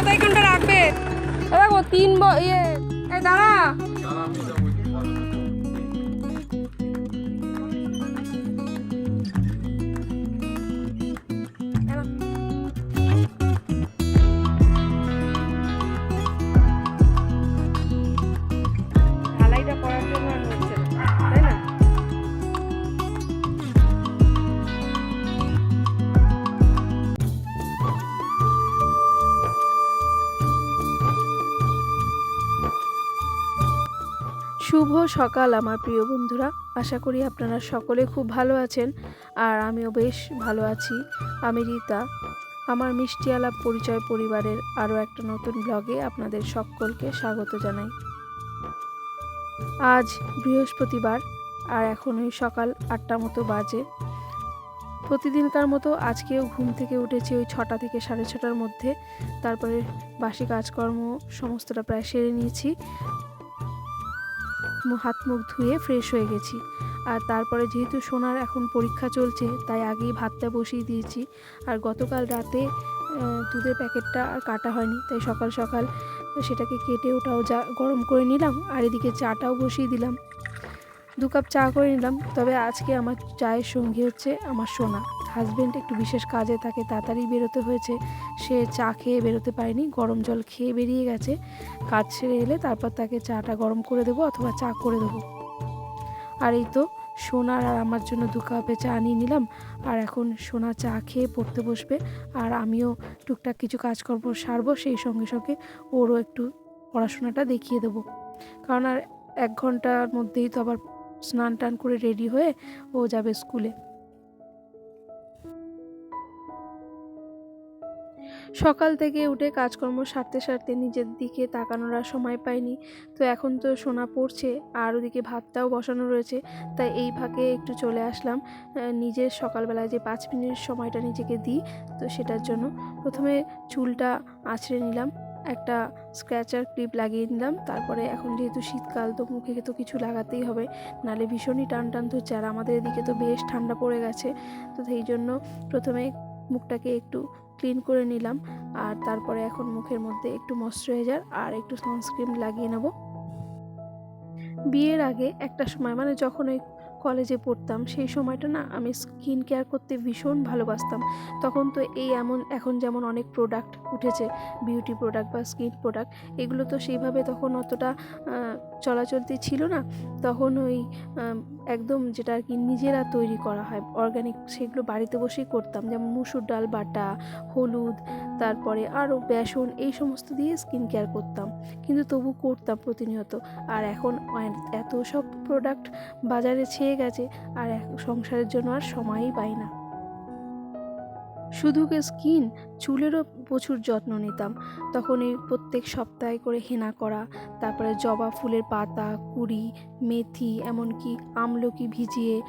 কোথায় কোনটা রাখবে? দেখো তিন ইয়ে দাঁড়া। শুভ সকাল, আমার প্রিয় বন্ধুরা। আশা করি আপনারা সকলে খুব ভালো আছেন আর আমিও বেশ ভালো আছি। আমি রীতা। আমার মিষ্টি আলাপ পরিচয় পরিবারের আরও একটা নতুন ব্লগে আপনাদের সকলকে স্বাগত জানাই। আজ বৃহস্পতিবার আর এখন ওই সকাল আটটা মতো বাজে। প্রতিদিনকার মতো আজকেও ঘুম থেকে উঠেছি ওই ছটা থেকে সাড়ে ছটার মধ্যে। তারপরে বাসি কাজকর্ম সমস্তটা প্রায় সেরে নিয়েছি। হাত মুখ ধুয়ে ফ্রেশ হয়ে গেছি। আর তারপরে যেহেতু সোনার এখন পরীক্ষা চলছে, তাই আগেই ভাতটা বসিয়ে দিয়েছি। আর গতকাল রাতে দুধের প্যাকেটটা আর কাটা হয়নি, তাই সকাল সকাল সেটাকে কেটে ওটাও যা গরম করে নিলাম, আর এদিকে চাটাও বসিয়ে দিলাম। দু কাপ চা করে নিলাম, তবে আজকে আমার চায়ের সঙ্গী হচ্ছে আমার সোনা। হাজব্যান্ড একটু বিশেষ কাজে তাকে তাড়াতাড়ি বেরোতে হয়েছে। সে চা খেয়ে বেরোতে পারেনি, গরম জল খেয়ে বেরিয়ে গেছে। কাজ সেরে এলে তারপর তাকে চাটা গরম করে দেবো অথবা চা করে দেবো। আর এই তো সোনার আর আমার জন্য দু কাপে চা নিয়ে নিলাম। আর এখন সোনা চা খেয়ে পড়তে বসবে। আর আমিও টুকটাক কিছু কাজকর্ম সারবো, সেই সঙ্গে সঙ্গে ওরও একটু পড়াশোনাটা দেখিয়ে দেবো। কারণ আর এক ঘণ্টার মধ্যেই তো আবার স্নান টান করে রেডি হয়ে ও যাবে স্কুলে। সকাল থেকে উঠে কাজকর্ম সারতে সারতে নিজের দিকে তাকানোর আর সময় পাইনি। তো এখন তো সোনা পড়ছে, আর ওদিকে ভাতটাও বসানো রয়েছে, তাই এই ফাঁকে একটু চলে আসলাম। নিজের সকালবেলায় যে পাঁচ মিনিট সময়টা নিজেকে দিই, তো সেটার জন্য। প্রথমে চুলটা আছড়ে নিলাম, একটা স্ক্র্যাচার ক্লিপ লাগিয়ে নিলাম, তারপরে এখন যেহেতু শীতকাল, তো মুখে তো কিছু লাগাতেই হবে। নালে ভীষণই টান টান ধরছে, আর আমাদের এদিকে তো বেশ ঠান্ডা পড়ে গেছে। তো সেই জন্য প্রথমে মুখটাকে একটু ক্লিন করে নিলাম। আর তারপরে এখন মুখের মধ্যে একটু ময়শ্চারাইজার আর একটু সানস্ক্রিন লাগিয়ে নেব। বিয়ের আগে একটা সময় মানে যখন ওই কলেজে পড়তাম, সেই সময়টা না আমি স্কিন কেয়ার করতে ভীষণ ভালোবাসতাম। তখন তো এই এমন, এখন যেমন অনেক প্রোডাক্ট উঠেছে বিউটি প্রোডাক্ট বা স্কিন প্রোডাক্ট এগুলো তো সেইভাবে তখন অতটা চলাচলতি ছিল না, তখন ওই একদম যেটা আর কি নিজেরা তৈরি করা হয় অর্গানিক সেগুলো বাড়িতে বসেই করতাম। যেমন মুসুর ডাল, বাটা, হলুদ, তারপরে আরও বেসন, এই সমস্ত দিয়ে স্কিন কেয়ার করতাম। কিন্তু তবু করতাম প্রতিনিয়ত। আর এখন এত সব প্রোডাক্ট বাজারে ছেয়ে গেছে, আর সংসারের জন্য আর সময়ই পাই না। শুধু স্কিন, চুলেরও প্রচুর যত্ন নিতাম। তখন এই প্রত্যেক সপ্তাহে করে হেনা করা, তারপরে জবা ফুলের পাতা, কুড়ি, মেথি, এমনকি আমলকি ভিজিয়ে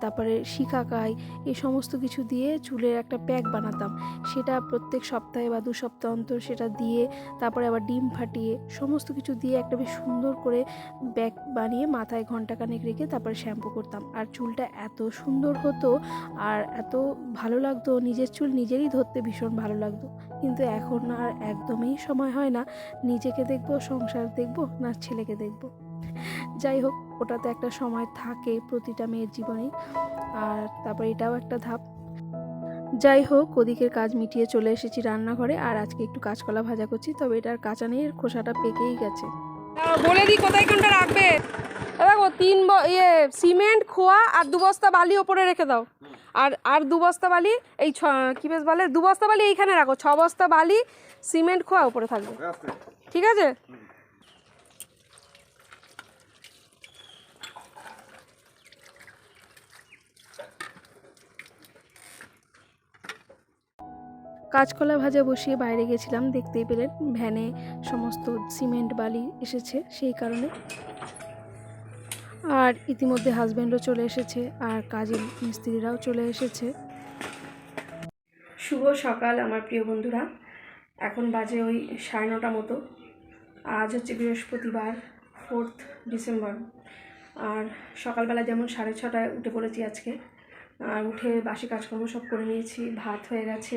তারপরে শিকাকাই এই সমস্ত কিছু দিয়ে চুলের একটা প্যাক বানাতাম। সেটা প্রত্যেক সপ্তাহে বা দু সপ্তাহ অন্তর সেটা দিয়ে, তারপরে আবার ডিম ফাটিয়ে, সমস্ত কিছু দিয়ে একটা বেশ সুন্দর করে ব্যাগ বানিয়ে মাথায় ঘন্টাখানেক রেখে তারপরে শ্যাম্পু করতাম। আর চুলটা এত সুন্দর হতো আর এত ভালো লাগতো, নিজের চুল নিজেরই ধরতে ভীষণ ভালো লাগতো। কিন্তু এখন আর একদমই সময় হয় না। নিজেকে দেখব, সংসার দেখব, না ছেলেকে দেখব। যাই হোক ওটা তো একটা সময় থাকে প্রতিটা মেয়ের জীবনে আর তারপর এটাও একটা ধাপ। যাই হোক ওদিকের কাজ মিটিয়ে চলে এসেছি রান্নাঘরে আর আজকে একটু কাঁচকলা ভাজা করছি তবে এটার কাঁচা নেই খোসাটা পেকেই গেছে। বলে দিই কোথায় কোনটা রাখবে? দেখো তিন ব- ইয়ে সিমেন্ট খোয়া আর দু বস্তা বালি ওপরে রেখে দাও। আর আর দু বস্তা বালি এই ছ কী বেশ বলে? দু বস্তা বালি এইখানে রাখো ছ বস্তা বালি সিমেন্ট খোয়া ওপরে থাকবে। ঠিক আছে। কাঁচকলা ভাজা বসিয়ে বাইরে গেছিলাম, দেখতেই পেলেন ভ্যানে সমস্ত সিমেন্ট বালি এসেছে সেই কারণে। আর ইতিমধ্যে হাজব্যান্ডও চলে এসেছে আর কাজের মিস্ত্রিরাও চলে এসেছে। শুভ সকাল আমার প্রিয় বন্ধুরা। এখন বাজে ওই সাড়ে নটা মতো। আজ হচ্ছে বৃহস্পতিবার ফোর্থ ডিসেম্বর আর সকালবেলা যেমন সাড়ে ছটায় উঠে পড়েছি আজকে, আর উঠে বাসি কাজকর্ম সব করে নিয়েছি, ভাত হয়ে গেছে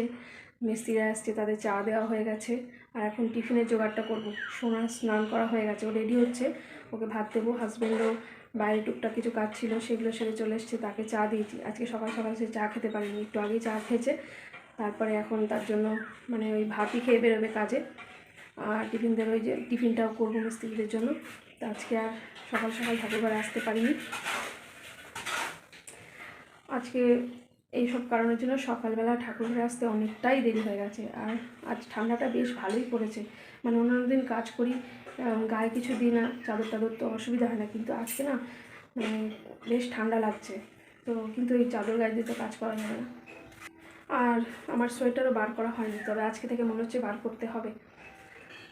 মিস্ত্রিরা আসছে তাদের চা দেওয়া হয়ে গেছে। আর এখন টিফিনের জোগাড়টা করব। সোনার স্নান করা হয়ে গেছে, ও রেডি হচ্ছে। ওকে ভাত দেবো। হাজব্যান্ডও বাইরে টুকটাক কিছু কাজ ছিল, সেগুলো সেরে চলে এসেছে, তাকে চা দিয়েছি। আজকে সকাল সকাল সে চা খেতে পারেনি, একটু আগেই চা খেয়েছে। তারপরে এখন তার জন্য মানে ওই ভাতই খেয়ে বেরোবে কাজে। আর টিফিন দেবে ওই যে, টিফিনটাও করব মিস্ত্রিদের জন্য। তো আজকে আর সকাল সকাল ঠাকুরঘরে আসতে পারিনি। আজকে এইসব কারণের জন্য সকালবেলা ঠাকুরঘরে আসতে অনেকটাই দেরি হয়ে গেছে। আর আজ ঠান্ডাটা বেশ ভালোই পড়েছে। মানে অন্যান্য দিন কাজ করি গায়ে কিছু দিই না চাদর টাদর তো অসুবিধা হয় না। কিন্তু আজকে না মানে বেশ ঠান্ডা লাগছে। তো কিন্তু এই চাদর গায়ে দিয়ে তো কাজ করা যায় না। আর আমার সোয়েটারও বার করা হয়নি। তবে আজকে থেকে মনে হচ্ছে বার করতে হবে।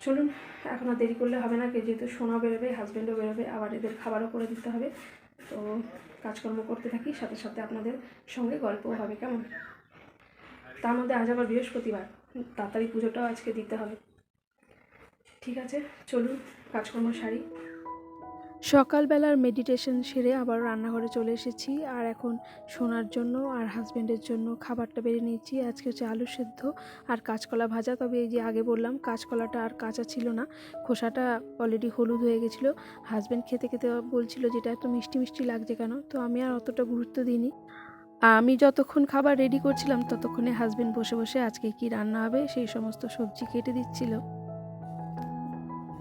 চলুন, এখন আর দেরি করলে হবে না। কে যেহেতু সোনা বেরোবে হাজব্যান্ডও বেরোবে, আবার এদের খাবারও করে দিতে হবে। তো কাজকর্ম করতে থাকি, সাথে সাথে আপনাদের সঙ্গে গল্পও হবে, কেমন? তার মধ্যে আজ আবার বৃহস্পতিবার, তাড়াতাড়ি পুজোটাও আজকে দিতে হবে। ঠিক আছে, চলুন, কাজকর্ম সারি। সকালবেলার মেডিটেশন সেরে আবার রান্নাঘরে চলে এসেছি। আর এখন সোনার জন্য আর হাজব্যান্ডের জন্য খাবারটা বেড়ে নিয়েছি। আজকে হচ্ছে আলু সেদ্ধ আর কাঁচকলা ভাজা। তবে এই যে আগে বললাম, কাঁচকলাটা আর কাঁচা ছিল না। খোসাটা অলরেডি হলুদ হয়ে গেছিল। হাজব্যান্ড খেতে খেতে বলছিল যেটা এত মিষ্টি মিষ্টি লাগছে কেন? তো আমি আর অতটা গুরুত্ব দিইনি। আমি যতক্ষণ খাবার রেডি করছিলাম, ততক্ষণে হাজব্যান্ড বসে বসে আজকে কি রান্না হবে, সেই সমস্ত সবজি কেটে দিচ্ছিল।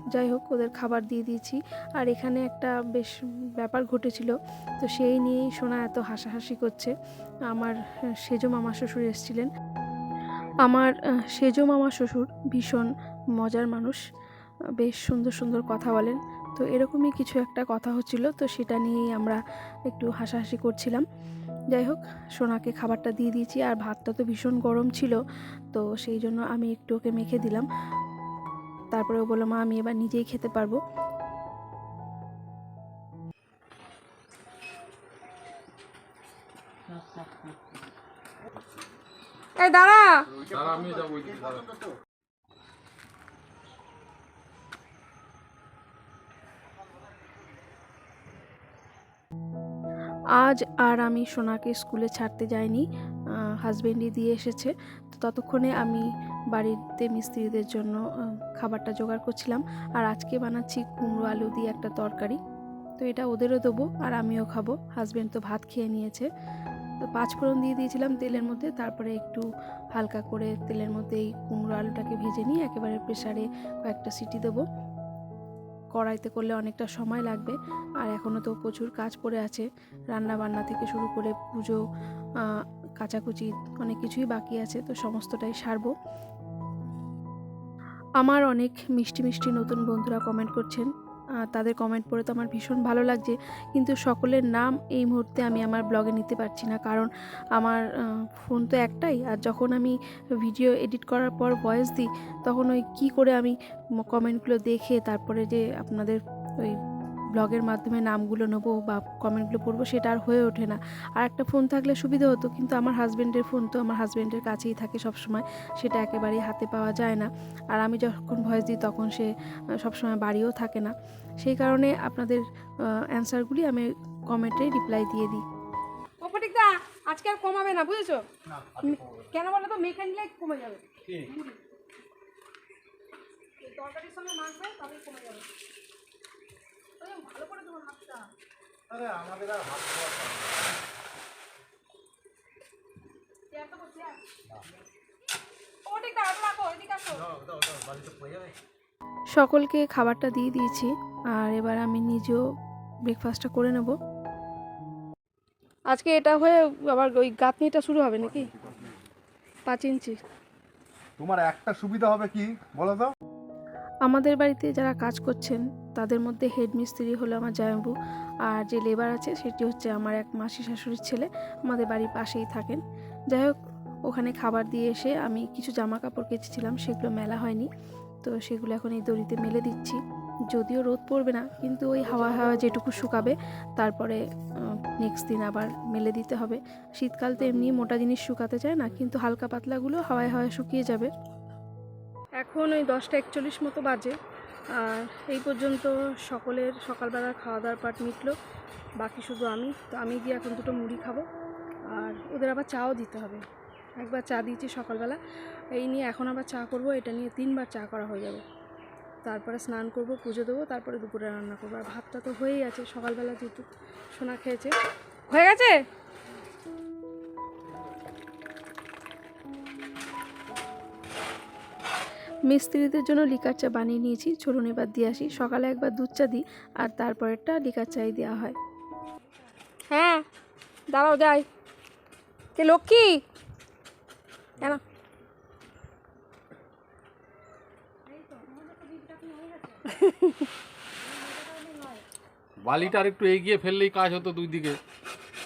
যাই হোক, ওদের খাবার দিয়ে দিয়েছি। আর এখানে একটা বেশ ব্যাপার ঘটেছিল। তো সেই নিয়েই সোনা এত হাসাহাসি করছে। আমার সেজো মামা শ্বশুর এসেছিলেন। আমার সেজো মামা শ্বশুর ভীষণ মজার মানুষ। বেশ সুন্দর সুন্দর কথা বলেন। তো এরকমই কিছু একটা কথা হচ্ছিল। তো সেটা নিয়েই আমরা একটু হাসাহাসি করছিলাম। যাই হোক, সোনাকে খাবারটা দিয়ে দিয়েছি। আর ভাতটা তো ভীষণ গরম ছিল। তো সেই জন্য আমি একটু ওকে মেখে দিলাম। তারপরে ও বলল মা আমি এবার নিজেই খেতে পারব। এই দাঁড়া। আজ আর আমি সোনাকে স্কুলে ছাড়তে যাইনি হাজবেন্ডই দিয়ে এসেছে। তো ততক্ষণে আমি বাড়িতে মিস্ত্রিদের জন্য খাবারটা জোগাড় করছিলাম। আর আজকে বানাচ্ছি কুমড়ো আলু দিয়ে একটা তরকারি। তো এটা ওদেরও দেবো আর আমিও খাব। হাজবেন্ড তো ভাত খেয়ে নিয়েছে। তো পাঁচ ফোড়ন দিয়ে দিয়েছিলাম তেলের মধ্যে। তারপরে একটু হালকা করে তেলের মধ্যে এই কুমড়ো আলুটাকে ভেজে নিয়ে একেবারে প্রেসারে কয়েকটা সিটি দেবো। কড়াইতে করলে অনেকটা সময় লাগবে। আর এখনও তো প্রচুর কাজ পড়ে আছে। রান্না বান্না থেকে শুরু করে পুজো কাচাকুচি অনেক কিছুই বাকি আছে। তো সমস্তটাই সারবো। আমার অনেক মিষ্টি মিষ্টি নতুন বন্ধুরা কমেন্ট করছেন। তাদের কমেন্ট পড়ে তো আমার ভীষণ ভালো লাগছে। কিন্তু সকলের নাম এই মুহূর্তে আমি আমার ব্লগে নিতে পারছি না। কারণ আমার ফোন তো একটাই। আর যখন আমি ভিডিও এডিট করার পর ভয়েস দিই, তখন ওই কী করে আমি কমেন্টগুলো দেখে, তারপরে যে আপনাদের ওই ব্লগের মাধ্যমে নামগুলো নেব বা কমেন্টগুলো পড়ব সেটা আর হয়ে ওঠে না। আর একটা ফোন থাকলে সুবিধা হতো কিন্তু আমার হাজব্যান্ডের ফোন তো আমার হাজব্যান্ডের কাছেই থাকে সব সময় সেটা একেবারেই হাতে পাওয়া যায় না। আর আমি যখন ভয়েস দিই তখন সে সবসময় বাড়িও থাকে না। সেই কারণে আপনাদের অ্যান্সারগুলি আমি কমেন্টে রিপ্লাই দিয়ে দিই। আজকে আর কমাবে না বুঝেছ? কেন বলো তো মেখে নিলে কমে যাবে। তরকারির সঙ্গে মাখবে কমে যাবে। ভালো করে দেবো হাতটা। চেয়ারটা কো, চেয়ার। হাত। সকলকে খাবারটা দিয়ে দিয়েছি আর এবার আমি নিজেও ব্রেকফাস্টটা করে নেব। আজকে এটা হয়ে আবার ওই গাঁথনিটা শুরু হবে নাকি? পাঁচ ইঞ্চি। তোমার একটা সুবিধা হবে কি বলো তো? আমাদের বাড়িতে যারা কাজ করছেন, তাদের মধ্যে হেড মিস্ত্রি হলো আমার জায়ম্বু আর যে লেবার আছে, সেটি হচ্ছে আমার এক মাসি শাশুড়ির ছেলে। আমাদের বাড়ির পাশেই থাকেন। যাই হোক, ওখানে খাবার দিয়ে এসে আমি কিছু জামা কাপড় কেচেছিলাম, সেগুলো মেলা হয়নি। তো সেগুলো এখন এই দড়িতে মেলে দিচ্ছি। যদিও রোদ পড়বে না, কিন্তু ওই হাওয়া হাওয়া যেটুকু শুকাবে, তারপরে নেক্সট দিন আবার মেলে দিতে হবে। শীতকাল তো এমনি মোটা জিনিস শুকাতে চায় না, কিন্তু হালকা পাতলাগুলো হাওয়ায় হাওয়ায় শুকিয়ে যাবে। এখন ওই দশটা একচল্লিশ মতো বাজে। আর এই পর্যন্ত সকলের সকালবেলার খাওয়া দাওয়ার পাট মিটলো। বাকি শুধু আমি। তো আমি গিয়ে এখন দুটো মুড়ি খাব। আর ওদের আবার চাও দিতে হবে। একবার চা দিয়েছি সকালবেলা। এই নিয়ে এখন আবার চা করব। এটা নিয়ে তিনবার চা করা হয়ে যাবে। তারপরে স্নান করব, পুজো দেবো, তারপরে দুপুরে রান্না করব। আর ভাতটা তো হয়েই আছে। সকালবেলা যেহেতু সোনা খেয়েছে। হয়ে গেছে? মিস্ত্রিদের জন্য লিকার চা বানিয়ে নিয়েছি। চলুন এবার দিয়ে আসি। সকালে একবার দুধ চা দিই আর তারপরেরটা লিকার চাই দেওয়া হয়। হ্যাঁ দাঁড়াও যাই। কে লক্ষ্মী? কেন বালিটা আর একটু এগিয়ে ফেললেই কাজ হতো দুই দিকে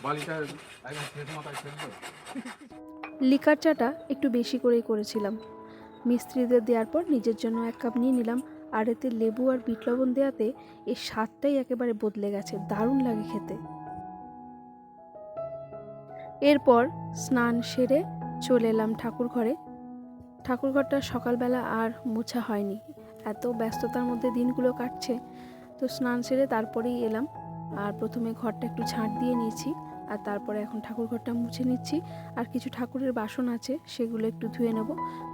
বালিটা একদম শেষ মাথায় ফেলতো। লিকার চাটা একটু বেশি করেই করেছিলাম। মিস্ত্রিদের দেওয়ার পর নিজের জন্য এক কাপ নিয়ে নিলাম। আর এতে লেবু আর বিট লবণ দেওয়াতে এর স্বাদটাই একেবারে বদলে গেছে, দারুণ লাগে খেতে। এরপর স্নান সেরে চলে এলাম ঠাকুর ঘরে। ঠাকুর ঘরটা সকালবেলা আর মোছা হয়নি। এত ব্যস্ততার মধ্যে দিনগুলো কাটছে। তো স্নান সেরে তারপরেই এলাম। আর প্রথমে ঘরটা একটু ঝাঁট দিয়ে নিয়েছি। আর তারপরে এখন ঠাকুর ঘরটা মুছে নিচ্ছি। আর কিছু ঠাকুরের বাসন আছে, সেগুলো একটু ধুয়ে নেব।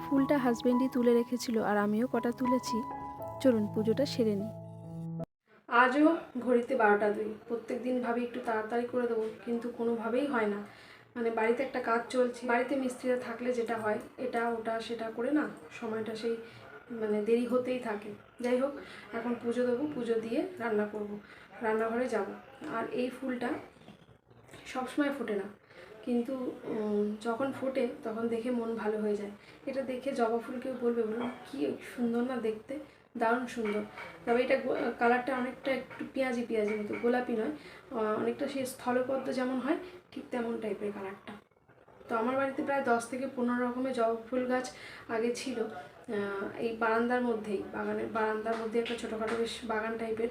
ফুলটা হাজবেন্ডই তুলে রেখেছিল আর আমিও কটা তুলেছি। চলুন, পুজোটা সেরে নিই। আজও ঘড়িতে বারোটা দুই। প্রত্যেক দিন ভাবি একটু তাড়াতাড়ি করে দেবো, কিন্তু কোনোভাবেই হয় না। মানে বাড়িতে একটা কাজ চলছে। বাড়িতে মিস্ত্রিরা থাকলে যেটা হয়, এটা, ওটা, সেটা করে না, সময়টা সেই মানে দেরি হতেই থাকে। যাই হোক, এখন পুজো দেবো, পুজো দিয়ে রান্না করব। রান্নাঘরে যাব। আর এই ফুলটা সবসময় ফোটে না। কিন্তু যখন ফোটে, তখন দেখে মন ভালো হয়ে যায়। এটা দেখে জবা ফুল কেউ বলবে বলুন কি সুন্দর না দেখতে? দারুণ সুন্দর। তবে এটা কালারটা অনেকটা একটু পেঁয়াজি পেঁয়াজি মতো, গোলাপি নয়। অনেকটা সেই স্থলপদ্ম যেমন হয়, ঠিক তেমন টাইপের কালারটা। তো আমার বাড়িতে প্রায় দশ থেকে পনেরো রকমের জবা ফুল গাছ আগে ছিল। এই বারান্দার মধ্যেই বাগানের বারান্দার মধ্যে একটা ছোটোখাটো বেশ বাগান টাইপের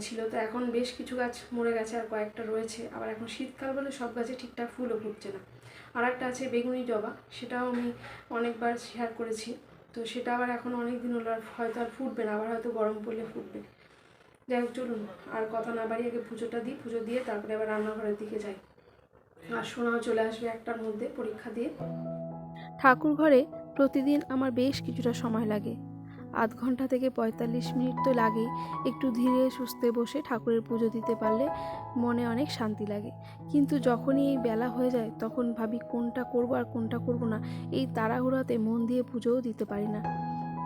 ছিল। তো এখন বেশ কিছু গাছ মরে গেছে আর কয়েকটা রয়েছে। আবার এখন শীতকাল বলে সব গাছে ঠিকঠাক ফুলও ফুটছে না। আর একটা আছে বেগুনি জবা। সেটাও আমি অনেকবার শেয়ার করেছি। তো সেটা আবার এখন অনেক দিন হলো আর হয়তো আর ফুটবে না, আবার হয়তো গরম পড়লে ফুটবে। যাই হোক, চলুন, আর কথা না বাড়ি আগে পুজোটা দিই। পুজো দিয়ে তারপরে আবার রান্নাঘরের দিকে যাই। আর সোনাও চলে আসবে একটার মধ্যে পরীক্ষা দিয়ে। ঠাকুর ঘরে প্রতিদিন আমার বেশ কিছুটা সময় লাগে। আধ ঘণ্টা থেকে পঁয়তাল্লিশ মিনিট তো লাগেই। একটু ধীরে সুস্থে বসে ঠাকুরের পুজো দিতে পারলে মনে অনেক শান্তি লাগে। কিন্তু যখনই এই বেলা হয়ে যায়, তখন ভাবি কোনটা করব আর কোনটা করব না। এই তাড়াহুড়াতে মন দিয়ে পুজোও দিতে পারি না।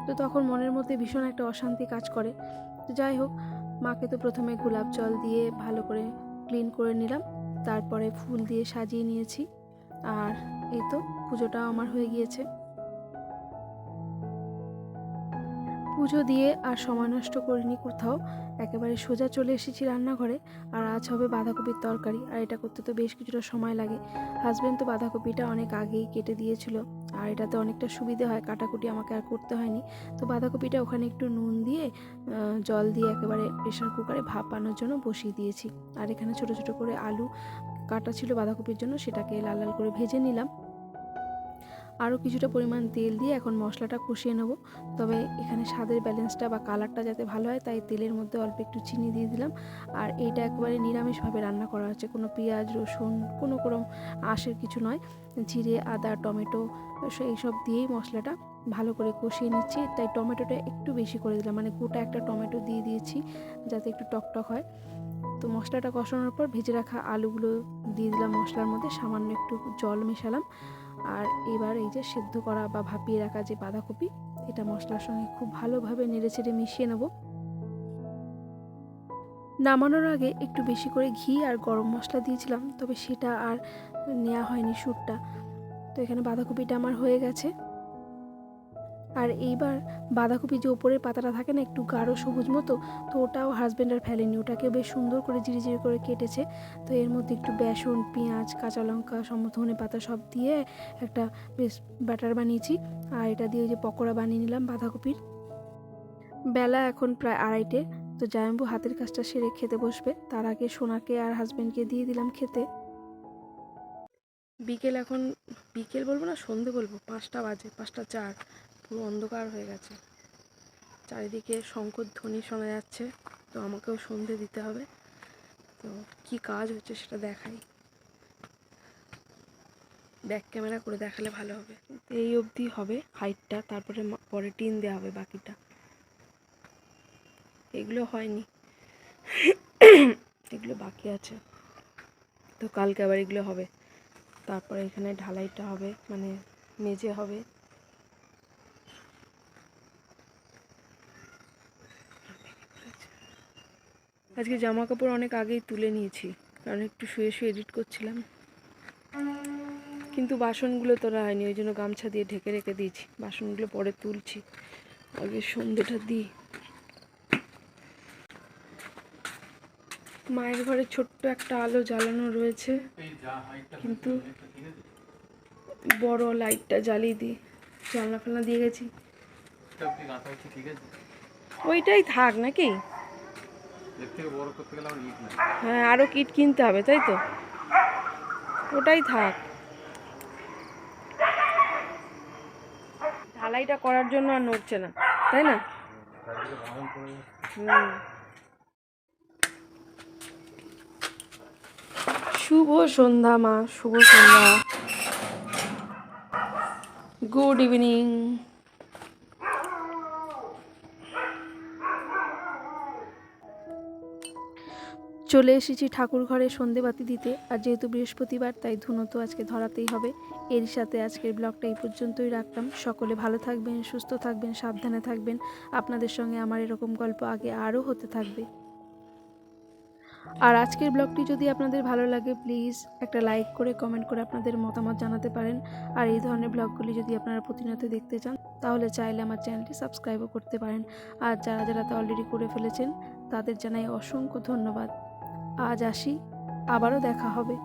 তো তখন মনের মধ্যে ভীষণ একটা অশান্তি কাজ করে। তো যাই হোক, মাকে তো প্রথমে গোলাপ জল দিয়ে ভালো করে ক্লিন করে নিলাম। তারপরে ফুল দিয়ে সাজিয়ে নিয়েছি। আর এই তো, পুজোটাও আমার হয়ে গিয়েছে। পুজো দিয়ে আর সময় নষ্ট করিনি কোথাও, একেবারে সোজা চলে এসেছি রান্নাঘরে, আর আজ হবে বাঁধাকপির তরকারি, আর এটা করতে তো বেশ কিছুটা সময় লাগে। হাজব্যান্ড তো বাঁধাকপিটা অনেক আগেই কেটে দিয়েছিল, আর এটাতে অনেকটা সুবিধে হয়, কাটাকুটি আমাকে আর করতে হয়নি। তো বাঁধাকপিটা ওখানে একটু নুন দিয়ে জল দিয়ে একেবারে প্রেশার কুকারে ভাপ ভাপানোর জন্য বসিয়ে দিয়েছি। আর এখানে ছোট ছোট করে আলু কাটা ছিল বাঁধাকপির জন্য, সেটাকে লাল লাল করে ভেজে নিলাম। আরও কিছুটা পরিমাণ তেল দিয়ে এখন মশলাটা কষিয়ে নেব। তবে এখানে স্বাদের ব্যালেন্সটা বা কালারটা যাতে ভালো হয়, তাই তেলের মধ্যে অল্প একটু চিনি দিয়ে দিলাম। আর এইটা একবারে নিরামিষভাবে রান্না করা হচ্ছে। কোনো পেঁয়াজ, রসুন, কোনো কোনো আঁশের কিছু নয়। জিরে, আদা, টমেটো এই সব দিয়েই মশলাটা ভালো করে কষিয়ে নিচ্ছি। তাই টমেটোটা একটু বেশি করে দিলাম। মানে গোটা একটা টমেটো দিয়ে দিয়েছি, যাতে একটু টকটক হয়। তো মশলাটা কষানোর পর ভেজে রাখা আলুগুলো দিয়ে দিলাম মশলার মধ্যে। সামান্য একটু জল মেশালাম। আর এবার এই যে সেদ্ধ করা বা ভাপিয়ে রাখা যে বাঁধাকপি, এটা মশলার সঙ্গে খুব ভালোভাবে নেড়ে চেড়ে মিশিয়ে নেব। নামানোর আগে একটু বেশি করে ঘি আর গরম মশলা দিয়েছিলাম, তবে সেটা আর নেওয়া হয়নি সুরটা তো এখানে বাঁধাকপিটা আমার হয়ে গেছে। আর এইবার বাঁধাকপি যে ওপরের পাতাটা থাকে না, একটু গাঢ় সবুজ মতো, তো ওটাও হাজব্যান্ড আর ফেলেনি। ওটাকে বেশ সুন্দর করে জিরি জিরি করে কেটেছে। তো এর মধ্যে একটু বেসন, পেঁয়াজ, কাঁচা লঙ্কা সম ধনে পাতা সব দিয়ে একটা বেশ ব্যাটার বানিয়েছি। আর এটা দিয়ে যে পকোড়া বানিয়ে নিলাম বাঁধাকপির। বেলা এখন প্রায় আড়াইটে, তো জায়াম্বু হাতের কাজটা সেরে খেতে বসবে। তার আগে সোনাকে আর হাজব্যান্ডকে দিয়ে দিলাম খেতে। বিকেল এখন, বিকেল বলব না, সন্ধে বলব, পাঁচটা বাজে, পাঁচটা চার। পুরো অন্ধকার হয়ে গেছে। চারিদিকে শঙ্কর ধ্বনি শোনা যাচ্ছে, তো আমাকেও সন্ধে দিতে হবে। তো কি কাজ হচ্ছে সেটা দেখাই। ব্যাক ক্যামেরা করে দেখালে ভালো হবে। এই অবধি হবে হাইটটা তারপরে পরে টিন দেওয়া হবে বাকিটা। এগুলো হয়নি। এগুলো বাকি আছে। তো কালকে আবার এগুলো হবে। তারপরে এখানে ঢালাইটা হবে মানে মেজে হবে। আজকে জামা কাপড় অনেক আগেই তুলে নিয়েছি কারণ একটু শুয়ে শুয়ে এডিট করছিলাম। কিন্তু বাসনগুলো তোলা হয়নি ওই জন্য গামছা দিয়ে ঢেকে রেখে দিয়েছি। বাসনগুলো পরে তুলছি আগে সন্ধ্যেটা দিই। মায়ের ঘরে ছোট্ট একটা আলো জ্বালানো রয়েছে কিন্তু বড় লাইটটা জ্বালিয়ে দিই। জানলা ফালনা দিয়ে গেছি। ওইটাই থাক নাকি? হ্যাঁ আরও কিট কিনতে হবে, তাই তো? ওটাই থাক। ঢালাইটা করার জন্য আর নড়ছে না, তাই না? হুম। শুভ সন্ধ্যা, মা, শুভ সন্ধ্যা। গুড ইভিনিং চলে এসেছি ঠাকুর ঘরে সন্ধেবাতি দিতে। আর যেহেতু বৃহস্পতিবার, তাই ধুনো তো আজকে ধরাতেই হবে। এর সাথে আজকের ব্লগটা এই পর্যন্তই রাখলাম। সকলে ভালো থাকবেন, সুস্থ থাকবেন, সাবধানে থাকবেন। আপনাদের সঙ্গে আমার এরকম গল্প আগে আরও হতে থাকবে। আর আজকের ব্লগটি যদি আপনাদের ভালো লাগে, প্লিজ একটা লাইক করে, কমেন্ট করে আপনাদের মতামত জানাতে পারেন। আর এই ধরনের ব্লগগুলি যদি আপনারা প্রতিনিয়ত দেখতে চান, তাহলে চাইলে আমার চ্যানেলটি সাবস্ক্রাইবও করতে পারেন। আর যারা যারা তা অলরেডি করে ফেলেছেন, তাদের জানাই অসংখ্য ধন্যবাদ। আজ আসি আবারও দেখা হবে।